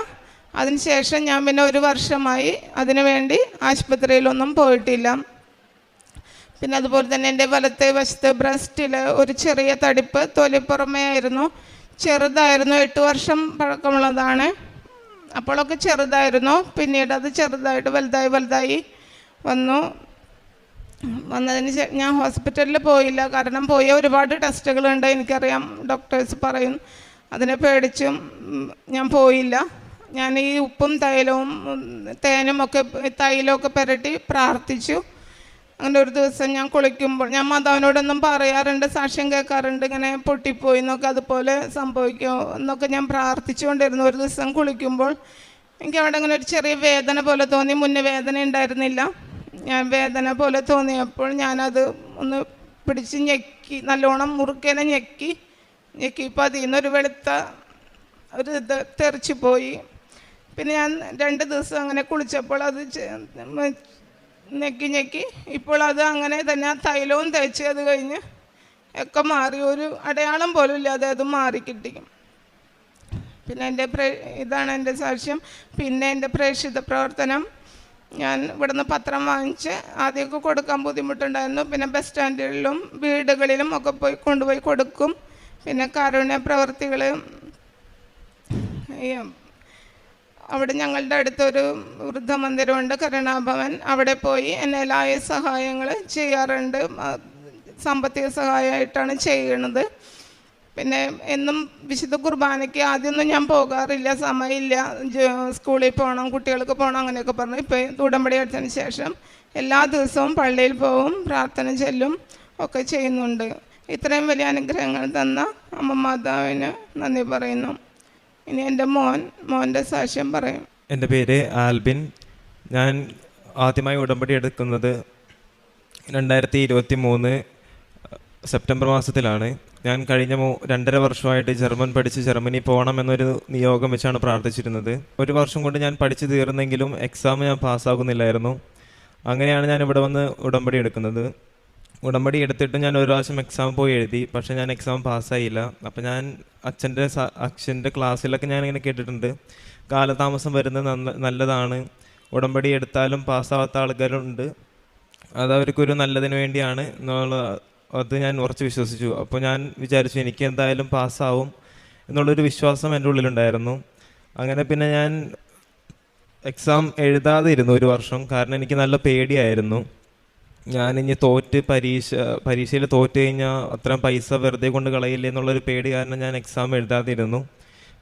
അതിനുശേഷം ഞാൻ പിന്നെ ഒരു വർഷമായി അതിനു വേണ്ടി ആശുപത്രിയിലൊന്നും പോയിട്ടില്ല. പിന്നെ അതുപോലെ തന്നെ എന്റെ വലത്തെ വശത്ത് ബ്രസ്റ്റിൽ ഒരു ചെറിയ തടിപ്പ് തൊലിപ്പുറമേ ആയിരുന്നു. ചെറുതായിരുന്നു. എട്ട് വർഷം പഴക്കമുള്ളതാണ്. അപ്പോഴൊക്കെ ചെറുതായിരുന്നു. പിന്നീട് അത് ചെറുതായിട്ട് വലുതായി വലുതായി വന്നു. വന്നതിന് ശേഷം ഞാൻ ഹോസ്പിറ്റലിൽ പോയില്ല. കാരണം പോയ ഒരുപാട് ടെസ്റ്റുകളുണ്ട്. എനിക്കറിയാം ഡോക്ടേഴ്സ് പറയും അതിനെ പേടിച്ചും ഞാൻ പോയില്ല. ഞാൻ ഈ ഉപ്പും തൈലവും തേനും ഒക്കെ തൈലമൊക്കെ പുരട്ടി പ്രാർത്ഥിച്ചു. അങ്ങനെ ഒരു ദിവസം ഞാൻ കുളിക്കുമ്പോൾ ഞാൻ മാതാവിനോടൊന്നും പറയാറുണ്ട് സാക്ഷ്യം കേൾക്കാറുണ്ട് ഇങ്ങനെ പൊട്ടിപ്പോയി എന്നൊക്കെ അതുപോലെ സംഭവിക്കുമോ എന്നൊക്കെ ഞാൻ പ്രാർത്ഥിച്ചുകൊണ്ടിരുന്നു. ഒരു ദിവസം കുളിക്കുമ്പോൾ എനിക്ക് അവിടെ അങ്ങനെ ഒരു ചെറിയ വേദന പോലെ തോന്നി മുന്നേ വേദന ഉണ്ടായിരുന്നില്ല. ഞാൻ വേദന പോലെ തോന്നിയപ്പോൾ ഞാനത് ഒന്ന് പിടിച്ച് ഞെക്കി നല്ലോണം മുറുക്കേനെ ഞെക്കി ഞെക്കിയപ്പോൾ അതിൽ നിന്നൊരു വെളുത്ത ഒരു ഇത് തെറിച്ചു പോയി. പിന്നെ ഞാൻ രണ്ട് ദിവസം അങ്ങനെ കുളിച്ചപ്പോൾ അത് ഞെക്കി ഞെക്കി. ഇപ്പോൾ അത് അങ്ങനെ തന്നെ തൈലവും തേച്ച് അത് കഴിഞ്ഞ് ഒക്കെ മാറി. ഒരു അടയാളം പോലും ഇല്ലാതെ അത് മാറി കിട്ടി. പിന്നെ എന്റെ ഇതാണ് എന്റെ സാക്ഷ്യം. പിന്നെ എന്റെ പ്രേക്ഷിത പ്രവർത്തനം. ഞാൻ ഇവിടുന്ന് പത്രം വാങ്ങിച്ച് ആദ്യമൊക്കെ കൊടുക്കാൻ ബുദ്ധിമുട്ടുണ്ടായിരുന്നു. പിന്നെ ബസ് സ്റ്റാൻഡുകളിലും വീടുകളിലും ഒക്കെ പോയി കൊണ്ടുപോയി കൊടുക്കും. പിന്നെ കാരുണ്യ പ്രവർത്തികൾ അവിടെ ഞങ്ങളുടെ അടുത്തൊരു വൃദ്ധമന്ദിരമുണ്ട് കരുണാഭവൻ. അവിടെ പോയി എന്നേലായ സഹായങ്ങൾ ചെയ്യാറുണ്ട്. സാമ്പത്തിക സഹായമായിട്ടാണ് ചെയ്യണത്. പിന്നെ എന്നും വിശുദ്ധ കുർബാനയ്ക്ക് ആദ്യമൊന്നും ഞാൻ പോകാറില്ല സമയമില്ല. സ്കൂളിൽ പോകണം കുട്ടികൾക്ക് പോകണം അങ്ങനെയൊക്കെ പറഞ്ഞു. ഇപ്പോൾ ഉടമ്പടി എടുത്തതിന് ശേഷം എല്ലാ ദിവസവും പള്ളിയിൽ പോവും പ്രാർത്ഥന ചെല്ലും ഒക്കെ ചെയ്യുന്നുണ്ട്. ഇത്രയും വലിയ അനുഗ്രഹങ്ങൾ തന്ന അമ്മ മാതാവിന് നന്ദി പറയുന്നു. ഇനി എന്റെ മോൻ മോന്റെ സാക്ഷ്യം പറയും. എന്റെ പേര് ആൽബിൻ. ഞാൻ ആദ്യമായി ഉടമ്പടി എടുക്കുന്നത് രണ്ടായിരത്തി ഇരുപത്തി മൂന്ന് സെപ്റ്റംബർ മാസത്തിലാണ്. ഞാൻ കഴിഞ്ഞ മൂ രണ്ടര വർഷമായിട്ട് ജർമ്മൻ പഠിച്ച് ജർമ്മനി പോകണം എന്നൊരു നിയോഗം വെച്ചാണ് പ്രാർത്ഥിച്ചിരുന്നത്. ഒരു വർഷം കൊണ്ട് ഞാൻ പഠിച്ചു തീർന്നെങ്കിലും എക്സാം ഞാൻ പാസ്സാകുന്നില്ലായിരുന്നു. അങ്ങനെയാണ് ഞാൻ ഇവിടെ വന്ന് ഉടമ്പടി എടുക്കുന്നത്. ഉടമ്പടി എടുത്തിട്ട് ഞാൻ ഒരു പ്രാവശ്യം എക്സാം പോയി എഴുതി പക്ഷേ ഞാൻ എക്സാം പാസ്സായില്ല. അപ്പം ഞാൻ അച്ഛന്റെ അച്ഛന്റെ ക്ലാസ്സിലൊക്കെ ഞാൻ ഇങ്ങനെ കേട്ടിട്ടുണ്ട്. കാലതാമസം വരുന്നത് നല്ലതാണ്. ഉടമ്പടി എടുത്താലും പാസ്സാവാത്ത ആൾക്കാരുണ്ട്. അത് അവർക്കൊരു നല്ലതിന് വേണ്ടിയാണ് എന്നുള്ള അത് ഞാൻ ഉറച്ച് വിശ്വസിച്ചു. അപ്പോൾ ഞാൻ വിചാരിച്ചു എനിക്ക് എന്തായാലും പാസ്സാവും എന്നുള്ളൊരു വിശ്വാസം എന്റെ ഉള്ളിലുണ്ടായിരുന്നു. അങ്ങനെ പിന്നെ ഞാൻ എക്സാം എഴുതാതെ ഇരുന്നു ഒരു വർഷം. കാരണം എനിക്ക് നല്ല പേടിയായിരുന്നു. ഞാൻ തോറ്റ് പരീക്ഷ പരീക്ഷയിൽ തോറ്റ് കഴിഞ്ഞാൽ അത്രയും പൈസ വെറുതെ കൊണ്ട് കളയില്ലേ എന്നുള്ളൊരു പേടി കാരണം ഞാൻ എക്സാം എഴുതാതിരുന്നു.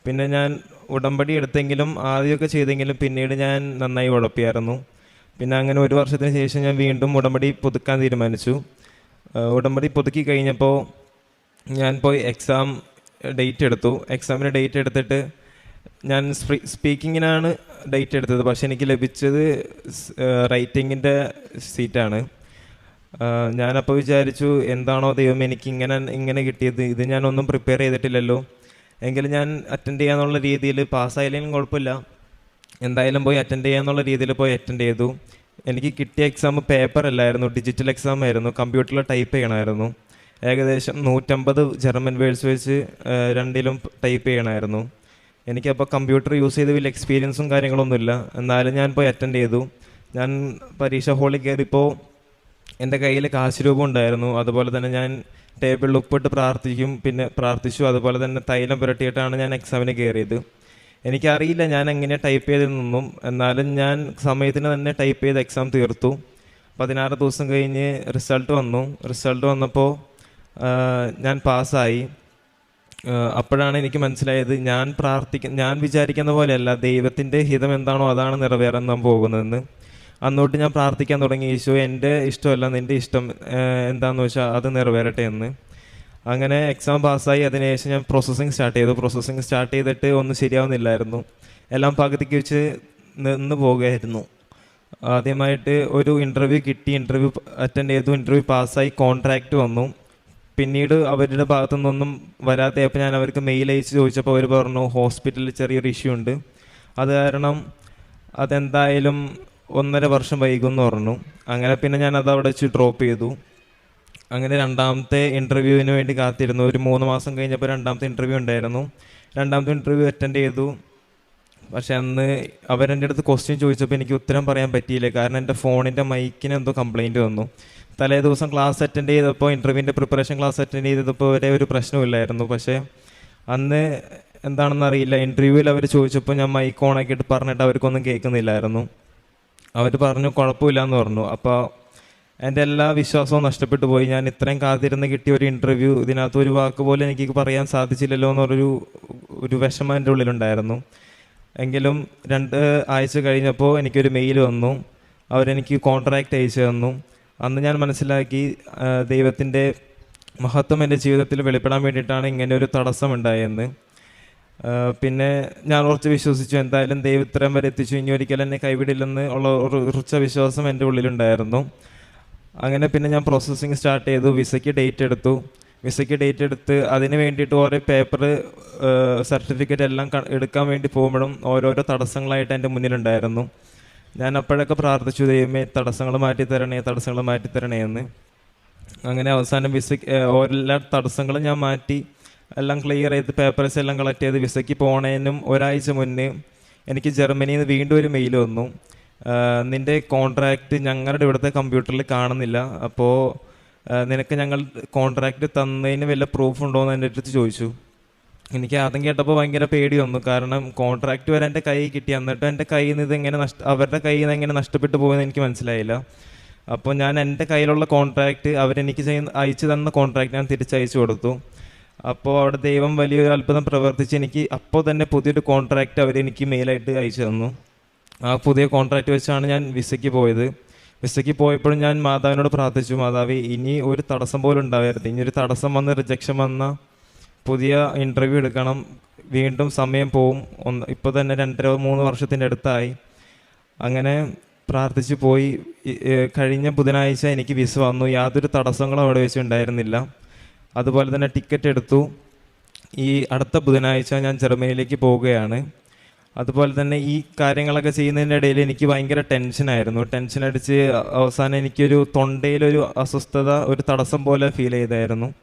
പിന്നെ ഞാൻ ഉടമ്പടി എടുത്തെങ്കിലും ആദ്യമൊക്കെ ചെയ്തെങ്കിലും പിന്നീട് ഞാൻ നന്നായി ഉഴപ്പിയായിരുന്നു. പിന്നെ അങ്ങനെ ഒരു വർഷത്തിന് ശേഷം ഞാൻ വീണ്ടും ഉടമ്പടി പുതുക്കാൻ തീരുമാനിച്ചു. ഉടമ്പടി പുതുക്കി കഴിഞ്ഞപ്പോൾ ഞാൻ പോയി എക്സാം ഡേറ്റ് എടുത്തു. എക്സാമിന് ഡേറ്റ് എടുത്തിട്ട് ഞാൻ സ്പീക്കിങ്ങിനാണ് ഡേറ്റ് എടുത്തത്. പക്ഷെ എനിക്ക് ലഭിച്ചത് റൈറ്റിങ്ങിന്റെ സീറ്റാണ് ഞാനപ്പോൾ വിചാരിച്ചു എന്താണോ ദൈവം എനിക്ക് ഇങ്ങനെ ഇങ്ങനെ കിട്ടിയത്. ഇത് ഞാനൊന്നും പ്രിപ്പയർ ചെയ്തിട്ടില്ലല്ലോ. എങ്കിലും ഞാൻ അറ്റൻഡ് ചെയ്യാന്നുള്ള രീതിയിൽ പാസ്സായില്ലെങ്കിലും കുഴപ്പമില്ല. എന്തായാലും പോയി അറ്റൻഡ് ചെയ്യാന്നുള്ള രീതിയിൽ പോയി അറ്റൻഡ് ചെയ്തു. എനിക്ക് കിട്ടിയ എക്സാം പേപ്പർ അല്ലായിരുന്നു ഡിജിറ്റൽ എക്സാം ആയിരുന്നു. കമ്പ്യൂട്ടറിൽ ടൈപ്പ് ചെയ്യണമായിരുന്നു. ഏകദേശം നൂറ്റമ്പത് ജർമ്മൻ വേർഡ്സ് വെച്ച് രണ്ടിലും ടൈപ്പ് ചെയ്യണമായിരുന്നു. എനിക്കപ്പോൾ കമ്പ്യൂട്ടർ യൂസ് ചെയ്ത് വലിയ എക്സ്പീരിയൻസും കാര്യങ്ങളൊന്നുമില്ല. എന്നാലും ഞാൻ പോയി അറ്റൻഡ് ചെയ്തു. ഞാൻ പരീക്ഷ ഹാളിൽ കയറിയപ്പോൾ എന്റെ കയ്യിൽ കാശ് രൂപം ഉണ്ടായിരുന്നു. അതുപോലെ തന്നെ ഞാൻ ടേബിളിൽ ഉപ്പിട്ട് പ്രാർത്ഥിക്കും. പിന്നെ പ്രാർത്ഥിച്ചു. അതുപോലെ തന്നെ തൈലം പുരട്ടിയിട്ടാണ് ഞാൻ എക്സാമിന് കയറിയത്. എനിക്കറിയില്ല ഞാൻ എങ്ങനെ ടൈപ്പ് ചെയ്തതെന്നൊന്നും എന്നാലും ഞാൻ സമയത്തിന് തന്നെ ടൈപ്പ് ചെയ്ത് എക്സാം തീർത്തു. പതിനാറ് ദിവസം കഴിഞ്ഞ് റിസൾട്ട് വന്നു. റിസൾട്ട് വന്നപ്പോൾ ഞാൻ പാസ്സായി. അപ്പോഴാണ് എനിക്ക് മനസ്സിലായത് ഞാൻ പ്രാർത്ഥിക്ക ഞാൻ വിചാരിക്കുന്ന പോലെയല്ല ദൈവത്തിന്റെ ഹിതം എന്താണോ അതാണ് നിറവേറാൻ പോകുന്നതെന്ന്. അന്നോട്ട് ഞാൻ പ്രാർത്ഥിക്കാൻ തുടങ്ങി ഈശോ എന്റെ ഇഷ്ടമല്ല നിന്റെ ഇഷ്ടം എന്താണെന്ന് വെച്ചാൽ അത് നിറവേറട്ടെ എന്ന്. അങ്ങനെ എക്സാം പാസ്സായി അതിനുശേഷം ഞാൻ പ്രോസസ്സിങ് സ്റ്റാർട്ട് ചെയ്തു. പ്രോസസ്സിങ് സ്റ്റാർട്ട് ചെയ്തിട്ട് ഒന്നും ശരിയാവുന്നില്ലായിരുന്നു. എല്ലാം പകുതിക്ക് വെച്ച് നിന്ന് പോകുകയായിരുന്നു. ആദ്യമായിട്ട് ഒരു ഇന്റർവ്യൂ കിട്ടി ഇന്റർവ്യൂ അറ്റൻഡ് ചെയ്തു ഇന്റർവ്യൂ പാസ്സായി കോൺട്രാക്റ്റ് വന്നു. പിന്നീട് അവരുടെ ഭാഗത്തു നിന്നൊന്നും വരാത്തപ്പോൾ ഞാൻ അവർക്ക് മെയിൽ അയച്ച് ചോദിച്ചപ്പോൾ അവർ പറഞ്ഞു ഹോസ്പിറ്റലിൽ ചെറിയൊരു ഇഷ്യൂ ഉണ്ട്. അത് കാരണം അതെന്തായാലും ഒന്നര വർഷം വൈകും എന്ന് പറഞ്ഞു. അങ്ങനെ പിന്നെ ഞാൻ അത് അവിടെ വെച്ച് ഡ്രോപ്പ് ചെയ്തു. അങ്ങനെ രണ്ടാമത്തെ ഇന്റർവ്യൂവിന് വേണ്ടി കാത്തിരുന്നു. ഒരു മൂന്ന് മാസം കഴിഞ്ഞപ്പോൾ രണ്ടാമത്തെ ഇന്റർവ്യൂ ഉണ്ടായിരുന്നു. രണ്ടാമത്തെ ഇന്റർവ്യൂ അറ്റൻഡ് ചെയ്തു. പക്ഷെ അന്ന് അവരെന്റെ അടുത്ത് ക്വസ്റ്റ്യൻ ചോദിച്ചപ്പോൾ എനിക്ക് ഉത്തരം പറയാൻ പറ്റിയില്ല. കാരണം എന്റെ ഫോണിന്റെ മൈക്കിന് എന്തോ കംപ്ലൈന്റ് വന്നു. തലേ ദിവസം ക്ലാസ് അറ്റൻഡ് ചെയ്തപ്പോൾ ഇന്റർവ്യൂവിന്റെ പ്രിപ്പറേഷൻ ക്ലാസ് അറ്റൻഡ് ചെയ്തപ്പോൾ വരെ ഒരു പ്രശ്നമില്ലായിരുന്നു പക്ഷേ അന്ന് എന്താണെന്നറിയില്ല ഇന്റർവ്യൂവിൽ അവർ ചോദിച്ചപ്പോൾ ഞാൻ മൈക്ക് ഓൺ ആക്കിയിട്ട് പറഞ്ഞിട്ട് അവർക്കൊന്നും കേൾക്കുന്നില്ലായിരുന്നു. അവർ പറഞ്ഞു കുഴപ്പമില്ല എന്ന് പറഞ്ഞു. അപ്പോൾ എന്റെ എല്ലാ വിശ്വാസവും നഷ്ടപ്പെട്ടു പോയി. ഞാൻ ഇത്രയും കാത്തിരുന്ന് കിട്ടിയ ഒരു ഇന്റർവ്യൂ ഇതിനകത്ത് ഒരു വാക്ക് പോലും എനിക്ക് പറയാൻ സാധിച്ചില്ലല്ലോ എന്നൊരു ഒരു വിഷമം എന്റെ ഉള്ളിലുണ്ടായിരുന്നു. എങ്കിലും രണ്ട് ആഴ്ച കഴിഞ്ഞപ്പോൾ എനിക്കൊരു മെയിൽ വന്നു. അവരെനിക്ക് കോൺട്രാക്റ്റ് അയച്ചു തന്നു. അന്ന് ഞാൻ മനസ്സിലാക്കി ദൈവത്തിന്റെ മഹത്വം എന്റെ ജീവിതത്തിൽ വെളിപ്പെടാൻ വേണ്ടിയിട്ടാണ് ഇങ്ങനെ ഒരു തടസ്സം ഉണ്ടായെന്ന്. പിന്നെ ഞാൻ ഉറച്ച് വിശ്വസിച്ചു എന്തായാലും ദൈവം ഇത്രയും വരെ എത്തിച്ചു. ഇനി ഒരിക്കലും എന്നെ കൈവിടില്ലെന്ന് ഉള്ള ഉറച്ച വിശ്വാസം എന്റെ ഉള്ളിലുണ്ടായിരുന്നു. അങ്ങനെ പിന്നെ ഞാൻ പ്രോസസ്സിങ് സ്റ്റാർട്ട് ചെയ്തു വിസയ്ക്ക് ഡേറ്റ് എടുത്തു. വിസയ്ക്ക് ഡേറ്റ് എടുത്ത് അതിന് വേണ്ടിയിട്ട് ഓരോ പേപ്പർ സർട്ടിഫിക്കറ്റ് എല്ലാം എടുക്കാൻ വേണ്ടി പോകുമ്പോഴും ഓരോരോ തടസ്സങ്ങളായിട്ട് എന്റെ മുന്നിലുണ്ടായിരുന്നു. ഞാൻ അപ്പോഴൊക്കെ പ്രാർത്ഥിച്ചു ദൈവമേ തടസ്സങ്ങൾ മാറ്റി തരണേ തടസ്സങ്ങൾ മാറ്റി തരണേ എന്ന്. അങ്ങനെ അവസാനം വിസ എല്ലാ തടസ്സങ്ങളും ഞാൻ മാറ്റി. എല്ലാം ക്ലിയർ ചെയ്ത് പേപ്പേഴ്സ് എല്ലാം കളക്ട് ചെയ്ത് വിസയ്ക്ക് പോണേനും ഒരാഴ്ച മുന്നേ എനിക്ക് ജർമ്മനിയിൽ നിന്ന് വീണ്ടും ഒരു മെയിൽ വന്നു. നിന്റെ കോൺട്രാക്റ്റ് ഞങ്ങളുടെ ഇവിടുത്തെ കമ്പ്യൂട്ടറിൽ കാണുന്നില്ല. അപ്പോൾ നിനക്ക് ഞങ്ങൾ കോൺട്രാക്റ്റ് തന്നതിന് വല്ല പ്രൂഫ് ഉണ്ടോ എന്ന് എന്റെ അടുത്ത് ചോദിച്ചു. എനിക്ക് ആദ്യം കേട്ടപ്പോൾ ഭയങ്കര പേടി വന്നു. കാരണം കോൺട്രാക്റ്റ് വരെ എന്റെ കൈ കിട്ടി. എന്നിട്ട് എന്റെ കയ്യിൽ നിന്ന് ഇതെങ്ങനെ നഷ്ട അവരുടെ കയ്യിൽ നിന്ന് എങ്ങനെ നഷ്ടപ്പെട്ടു പോകുമെന്ന് എനിക്ക് മനസ്സിലായില്ല. അപ്പോൾ ഞാൻ എന്റെ കയ്യിലുള്ള കോൺട്രാക്റ്റ് അവരെനിക്ക് ചെയ്യുന്ന അയച്ചു തന്ന കോൺട്രാക്റ്റ് ഞാൻ തിരിച്ചയച്ചു കൊടുത്തു. അപ്പോൾ അവിടെ ദൈവം വലിയൊരു അത്ഭുതം പ്രവർത്തിച്ച് എനിക്ക് അപ്പോൾ തന്നെ പുതിയൊരു കോൺട്രാക്റ്റ് അവരെനിക്ക് മെയിലായിട്ട് അയച്ചു തന്നു. ആ പുതിയ കോൺട്രാക്റ്റ് വെച്ചാണ് ഞാൻ വിസയ്ക്ക് പോയത്. വിസയ്ക്ക് പോയപ്പോഴും ഞാൻ മാതാവിനോട് പ്രാർത്ഥിച്ചു മാതാവ് ഇനി ഒരു തടസ്സം പോലും ഉണ്ടാവരുത്. ഇനി ഒരു തടസ്സം വന്ന് റിജക്ഷൻ വന്ന പുതിയ ഇന്റർവ്യൂ എടുക്കണം. വീണ്ടും സമയം പോവും. ഒന്ന് ഇപ്പോൾ തന്നെ രണ്ടര മൂന്ന് വർഷത്തിന്റെ അടുത്തായി. അങ്ങനെ പ്രാർത്ഥിച്ചു പോയി. കഴിഞ്ഞ ബുധനാഴ്ച എനിക്ക് വിസ വന്നു. യാതൊരു തടസ്സങ്ങളും അവിടെ വെച്ച് ഉണ്ടായിരുന്നില്ല. അതുപോലെ തന്നെ ടിക്കറ്റ് എടുത്തു. ഈ അടുത്ത ബുധനാഴ്ച ഞാൻ ജർമ്മനിയിലേക്ക് പോവുകയാണ്. അതുപോലെ തന്നെ ഈ കാര്യങ്ങളൊക്കെ ചെയ്യുന്നതിന്റെ ഇടയിൽ എനിക്ക് ഭയങ്കര ടെൻഷനായിരുന്നു ടെൻഷൻ അടിച്ച് അവസാനം എനിക്കൊരു തൊണ്ടയിലൊരു അസ്വസ്ഥത ഒരു തടസ്സം പോലെ ഫീൽ ചെയ്തായിരുന്നു.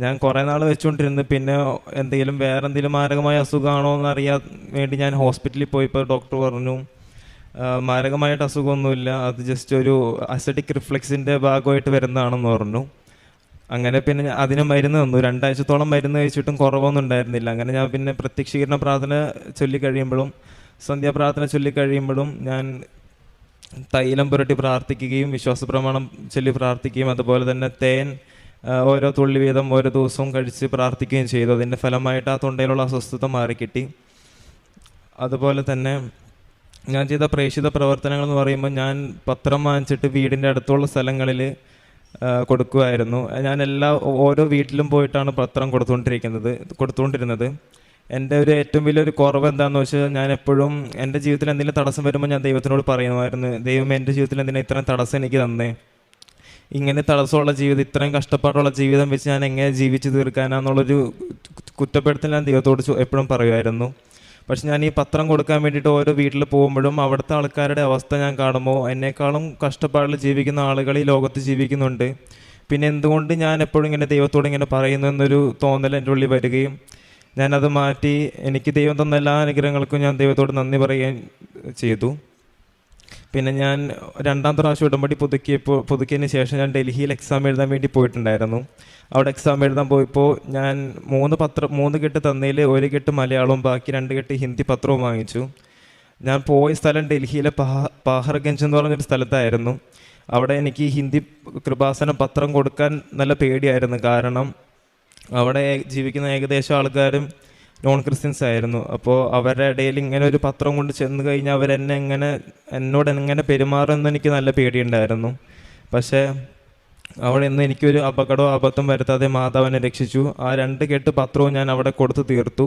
ഞാൻ കുറേ നാൾ വെച്ചുകൊണ്ടിരുന്നു. പിന്നെ എന്തെങ്കിലും വേറെ എന്തെങ്കിലും മാരകമായ അസുഖമാണോ എന്ന് അറിയാൻ വേണ്ടി ഞാൻ ഹോസ്പിറ്റലിൽ പോയപ്പോൾ ഡോക്ടർ പറഞ്ഞു മാരകമായിട്ട് അസുഖമൊന്നുമില്ല. അത് ജസ്റ്റ് ഒരു അസറ്റിക് റിഫ്ലക്സിന്റെ ഭാഗമായിട്ട് വരുന്നതാണെന്ന് പറഞ്ഞു. അങ്ങനെ പിന്നെ അതിന് മരുന്ന് തന്നു. രണ്ടാഴ്ചത്തോളം മരുന്ന് കഴിച്ചിട്ടും കുറവൊന്നും ഉണ്ടായിരുന്നില്ല. അങ്ങനെ ഞാൻ പിന്നെ പ്രത്യക്ഷീകരണ പ്രാർത്ഥന ചൊല്ലിക്കഴിയുമ്പോഴും സന്ധ്യാപ്രാർത്ഥന ചൊല്ലിക്കഴിയുമ്പോഴും ഞാൻ തൈലം പുരട്ടി പ്രാർത്ഥിക്കുകയും വിശ്വാസ പ്രമാണം ചൊല്ലി പ്രാർത്ഥിക്കുകയും അതുപോലെ തന്നെ തേൻ ഓരോ തുള്ളി വീതം ഓരോ ദിവസവും കഴിച്ച് പ്രാർത്ഥിക്കുകയും ചെയ്തു. അതിന്റെ ഫലമായിട്ട് ആ തൊണ്ടയിലുള്ള അസ്വസ്ഥത മാറിക്കിട്ടി. അതുപോലെ തന്നെ ഞാൻ ചെയ്ത പ്രേക്ഷിത പ്രവർത്തനങ്ങൾ എന്ന് പറയുമ്പോൾ ഞാൻ പത്രം വാങ്ങിച്ചിട്ട് വീടിന്റെ അടുത്തുള്ള സ്ഥലങ്ങളിൽ കൊടുക്കുമായിരുന്നു ഞാൻ എല്ലാ ഓരോ വീട്ടിലും പോയിട്ടാണ് പത്രം കൊടുത്തുകൊണ്ടിരിക്കുന്നത് കൊടുത്തുകൊണ്ടിരുന്നത്. എന്റെ ഒരു ഏറ്റവും വലിയൊരു കുറവ് എന്താണെന്ന് വെച്ചാൽ ഞാൻ എപ്പോഴും എന്റെ ജീവിതത്തിൽ എന്തെങ്കിലും തടസ്സം വരുമ്പോൾ ഞാൻ ദൈവത്തിനോട് പറയുമായിരുന്നു ദൈവം എന്റെ ജീവിതത്തിൽ എന്തിനാ ഇത്രയും തടസ്സം എനിക്ക് തന്നേ? ഇങ്ങനെ തടസ്സമുള്ള ജീവിതം ഇത്രയും കഷ്ടപ്പാടുള്ള ജീവിതം വെച്ച് ഞാൻ എങ്ങനെ ജീവിച്ചു തീർക്കാനാന്നുള്ളൊരു കുറ്റപ്പെടുത്തൽ ഞാൻ ദൈവത്തോട് എപ്പോഴും പറയുമായിരുന്നു. പക്ഷെ ഞാൻ ഈ പത്രം കൊടുക്കാൻ വേണ്ടിയിട്ട് ഓരോ വീട്ടിൽ പോകുമ്പോഴും അവിടുത്തെ ആൾക്കാരുടെ അവസ്ഥ ഞാൻ കാണുമ്പോൾ എന്നെക്കാളും കഷ്ടപ്പാടിൽ ജീവിക്കുന്ന ആളുകൾ ഈ ലോകത്ത് ജീവിക്കുന്നുണ്ട്. പിന്നെ എന്തുകൊണ്ട് ഞാൻ എപ്പോഴും ഇങ്ങനെ ദൈവത്തോട് ഇങ്ങനെ പറയുന്നു എന്നൊരു തോന്നൽ എന്റെ ഉള്ളിൽ വരികയും ഞാനത് മാറ്റി എനിക്ക് ദൈവം തന്ന എല്ലാ അനുഗ്രഹങ്ങൾക്കും ഞാൻ ദൈവത്തോട് നന്ദി പറയുകയും ചെയ്തു. പിന്നെ ഞാൻ രണ്ടാം പ്രാവശ്യം ഉടമ്പടി പുതുക്കിയപ്പോൾ പുതുക്കിയതിന് ശേഷം ഞാൻ ഡൽഹിയിൽ എക്സാം എഴുതാൻ വേണ്ടി പോയിട്ടുണ്ടായിരുന്നു. അവിടെ എക്സാം എഴുതാൻ പോയപ്പോൾ ഞാൻ മൂന്ന് പത്രം മൂന്ന് കെട്ട് തന്നതിൽ ഒരു കെട്ട് മലയാളവും ബാക്കി രണ്ട് കെട്ട് ഹിന്ദി പത്രവും വാങ്ങിച്ചു. ഞാൻ പോയ സ്ഥലം ഡൽഹിയിലെ പഹ പാഹർഗഞ്ച് എന്ന് പറഞ്ഞൊരു സ്ഥലത്തായിരുന്നു. അവിടെ എനിക്ക് ഹിന്ദി കൃപാസന പത്രം കൊടുക്കാൻ നല്ല പേടിയായിരുന്നു. കാരണം അവിടെ ജീവിക്കുന്ന ഏകദേശം ആൾക്കാരും നോൺ ക്രിസ്ത്യൻസ് ആയിരുന്നു. അപ്പോൾ അവരുടെ ഇടയിൽ ഇങ്ങനെ ഒരു പത്രം കൊണ്ട് ചെന്ന് കഴിഞ്ഞാൽ അവരെന്നെ എങ്ങനെ എന്നോട് എങ്ങനെ പെരുമാറുമെന്ന് എനിക്ക് നല്ല പേടിയുണ്ടായിരുന്നു. പക്ഷേ അവിടെ നിന്ന് എനിക്കൊരു അപകടമോ അബദ്ധം വരുത്താതെ മാതാവിനെ രക്ഷിച്ചു. ആ രണ്ട് കെട്ട് പത്രവും ഞാൻ അവിടെ കൊടുത്തു തീർത്തു.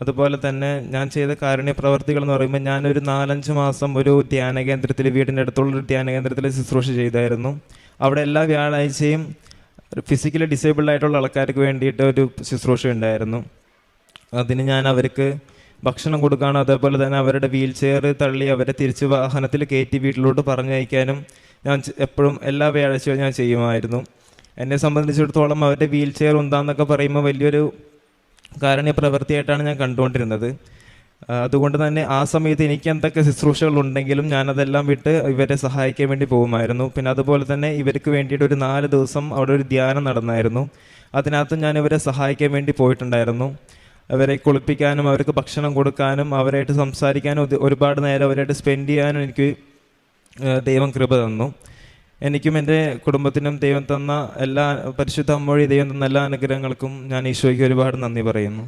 അതുപോലെ തന്നെ ഞാൻ ചെയ്ത കാരുണ്യ പ്രവർത്തികൾ എന്ന് പറയുമ്പോൾ ഞാനൊരു നാലഞ്ച് മാസം ഒരു ധ്യാന കേന്ദ്രത്തിൽ വീടിന്റെ അടുത്തുള്ളൊരു ധ്യാന കേന്ദ്രത്തിൽ ശുശ്രൂഷ ചെയ്തായിരുന്നു. അവിടെ എല്ലാ വ്യാഴാഴ്ചയും ഫിസിക്കലി ഡിസേബിൾഡ് ആയിട്ടുള്ള ആൾക്കാർക്ക് വേണ്ടിയിട്ട് ഒരു ശുശ്രൂഷ ഉണ്ടായിരുന്നു അതിന് ഞാൻ അവർക്ക് ഭക്ഷണം കൊടുക്കാനും അതേപോലെ തന്നെ അവരുടെ വീൽ ചെയർ തള്ളി അവരെ തിരിച്ച് വാഹനത്തിൽ കയറ്റി വീട്ടിലോട്ട് പറഞ്ഞയക്കാനും ഞാൻ എപ്പോഴും എല്ലാ വ്യാഴ്ചയും ഞാൻ ചെയ്യുമായിരുന്നു. എന്നെ സംബന്ധിച്ചിടത്തോളം അവരുടെ വീൽ ചെയർ ഉണ്ടാന്നൊക്കെ പറയുമ്പോൾ വലിയൊരു കാരണീയ പ്രവൃത്തിയായിട്ടാണ് ഞാൻ കണ്ടുകൊണ്ടിരുന്നത്. അതുകൊണ്ട് തന്നെ ആ സമയത്ത് എനിക്ക് എന്തൊക്കെ ശുശ്രൂഷകൾ ഉണ്ടെങ്കിലും ഞാനതെല്ലാം വിട്ട് ഇവരെ സഹായിക്കാൻ വേണ്ടി പോകുമായിരുന്നു. പിന്നെ അതുപോലെ തന്നെ ഇവർക്ക് വേണ്ടിയിട്ട് ഒരു നാല് ദിവസം അവിടെ ഒരു ധ്യാനം നടന്നായിരുന്നു. അതിനകത്ത് ഞാൻ ഇവരെ സഹായിക്കാൻ വേണ്ടി പോയിട്ടുണ്ടായിരുന്നു. അവരെ കുളിപ്പിക്കാനും അവർക്ക് ഭക്ഷണം കൊടുക്കാനും അവരായിട്ട് സംസാരിക്കാനും ഒരുപാട് നേരം അവരായിട്ട് സ്പെൻഡ് ചെയ്യാനും എനിക്ക് ദൈവം കൃപ തന്നു. എനിക്കും എന്റെ കുടുംബത്തിനും ദൈവം തന്ന എല്ലാ പരിശുദ്ധ അമ്മോഴി ദൈവം തന്ന എല്ലാ അനുഗ്രഹങ്ങൾക്കും ഞാൻ ഈശോയ്ക്ക് ഒരുപാട് നന്ദി പറയുന്നു.